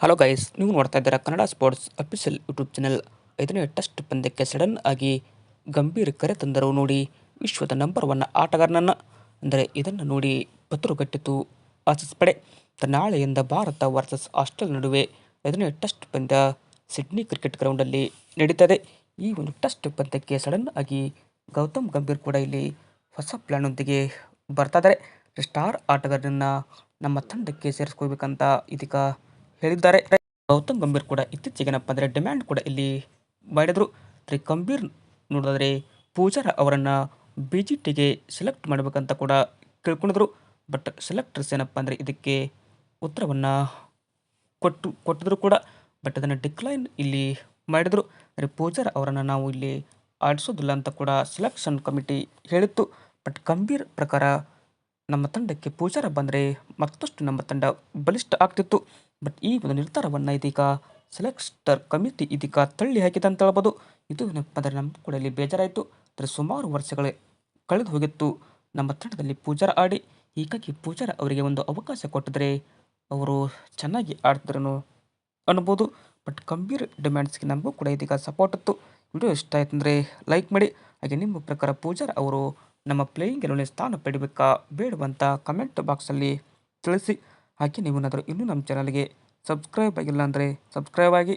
Hello guys ನೀವು ನೋಡ್ತಾ ಇದ್ದೀರಾ Kannada sports official YouTube channel ಐದನೇ ಟೆಸ್ಟ್ ಪಂದ್ಯಕ್ಕೆ ಸಡನ್ ಆಗಿ ಗಂಭೀರ ಕರೆ ತಂದರು ನೋಡಿ ವಿಶ್ವದ ನಂಬರ್ ಒನ್ ಆಟಗಾರನನ್ನು. ಅಂದರೆ ಇದನ್ನು ನೋಡಿ ಪತ್ರುಗಟ್ಟಿತು ಆಸೀಸ್ ಪಡೆ. ನಾಳೆಯಿಂದ ಭಾರತ ವರ್ಸಸ್ ಆಸ್ಟ್ರೇಲಿಯಾ ನಡುವೆ ಐದನೇ ಟೆಸ್ಟ್ ಪಂದ್ಯ ಸಿಡ್ನಿ ಕ್ರಿಕೆಟ್ ಗ್ರೌಂಡಲ್ಲಿ ನಡೀತದೆ. ಈ ಒಂದು ಟೆಸ್ಟ್ ಪಂದ್ಯಕ್ಕೆ ಸಡನ್ ಆಗಿ ಗೌತಮ್ ಗಂಭೀರ್ ಕೂಡ ಇಲ್ಲಿ ಹೊಸ ಪ್ಲ್ಯಾನೊಂದಿಗೆ ಬರ್ತಾ ಇದ್ದಾರೆ. ಸ್ಟಾರ್ ಆಟಗಾರರನ್ನ ನಮ್ಮ ತಂಡಕ್ಕೆ ಸೇರಿಸ್ಕೋಬೇಕಂತ ಇದೀಗ ಹೇಳಿದ್ದಾರೆ. ಗೌತಮ್ ಗಂಭೀರ್ ಕೂಡ ಇತ್ತೀಚೆಗೇನಪ್ಪ ಅಂದರೆ ಡಿಮ್ಯಾಂಡ್ ಕೂಡ ಇಲ್ಲಿ ಮಾಡಿದರು. ಅಂದರೆ ಗಂಭೀರ್ ನೋಡಿದ್ರೆ ಪೂಜಾರ ಅವರನ್ನು ಬಿ ಜಿ ಟಿಗೆ ಸೆಲೆಕ್ಟ್ ಮಾಡಬೇಕಂತ ಕೂಡ ಕೇಳ್ಕೊಂಡಿದ್ರು ಬಟ್ ಸೆಲೆಕ್ಟರ್ಸ್ ಏನಪ್ಪ ಅಂದರೆ ಇದಕ್ಕೆ ಉತ್ತರವನ್ನು ಕೊಟ್ಟು, ಕೊಟ್ಟಿದ್ರು ಕೂಡ. ಬಟ್ ಅದನ್ನು ಡಿಕ್ಲೈನ್ ಇಲ್ಲಿ ಮಾಡಿದರು. ಅಂದರೆ ಪೂಜಾರ ಅವರನ್ನು ನಾವು ಇಲ್ಲಿ ಆಡಿಸೋದಿಲ್ಲ ಅಂತ ಕೂಡ ಸೆಲೆಕ್ಷನ್ ಕಮಿಟಿ ಹೇಳಿತ್ತು. ಬಟ್ ಗಂಭೀರ್ ಪ್ರಕಾರ ನಮ್ಮ ತಂಡಕ್ಕೆ ಪೂಜಾರ ಬಂದರೆ ಮತ್ತಷ್ಟು ನಮ್ಮ ತಂಡ ಬಲಿಷ್ಠ ಆಗ್ತಿತ್ತು. ಬಟ್ ಈ ಒಂದು ನಿರ್ಧಾರವನ್ನು ಇದೀಗ ಸೆಲೆಕ್ಟರ್ ಕಮಿಟಿ ಇದೀಗ ತಳ್ಳಿ ಹಾಕಿದೆ ಅಂತ ಹೇಳ್ಬೋದು. ಇದು ಏನಪ್ಪ ನಮ್ಮ ಕೂಡ ಇಲ್ಲಿ ಬೇಜಾರಾಯಿತು. ಅಂದರೆ ಸುಮಾರು ವರ್ಷಗಳೇ ಕಳೆದು ಹೋಗಿತ್ತು. ನಮ್ಮ ತಂಡದಲ್ಲಿ ಪೂಜಾರ ಆಡಿ, ಹೀಗಾಗಿ ಪೂಜಾರ ಅವರಿಗೆ ಒಂದು ಅವಕಾಶ ಕೊಟ್ಟಿದ್ರೆ ಅವರು ಚೆನ್ನಾಗಿ ಆಡ್ತಿದ್ರು ಅನ್ಬೋದು. ಬಟ್ ಗಂಭೀರ್ ಡಿಮ್ಯಾಂಡ್ಸ್ಗೆ ನಮಗೂ ಕೂಡ ಇದೀಗ ಸಪೋರ್ಟ್ ಇತ್ತು. ವಿಡಿಯೋ ಇಷ್ಟ ಆಯ್ತು ಅಂದರೆ ಲೈಕ್ ಮಾಡಿ. ಹಾಗೆ ನಿಮ್ಮ ಪ್ರಕಾರ ಪೂಜಾರ್ ಅವರು ನಮ್ಮ ಪ್ಲೇಯಿಂಗ್ ಎಲ್ಲ ಸ್ಥಾನ ಪಡಿಬೇಕಾ ಬೇಡವಂತ ಕಮೆಂಟ್ ಬಾಕ್ಸಲ್ಲಿ ತಿಳಿಸಿ. ಹಾಗೆ ನೀವು ಏನಾದರೂ ಇನ್ನೂ ನಮ್ಮ ಚಾನಲ್ಗೆ ಸಬ್ಸ್ಕ್ರೈಬ್ ಆಗಿಲ್ಲ ಅಂದರೆ ಸಬ್ಸ್ಕ್ರೈಬ್ ಆಗಿ.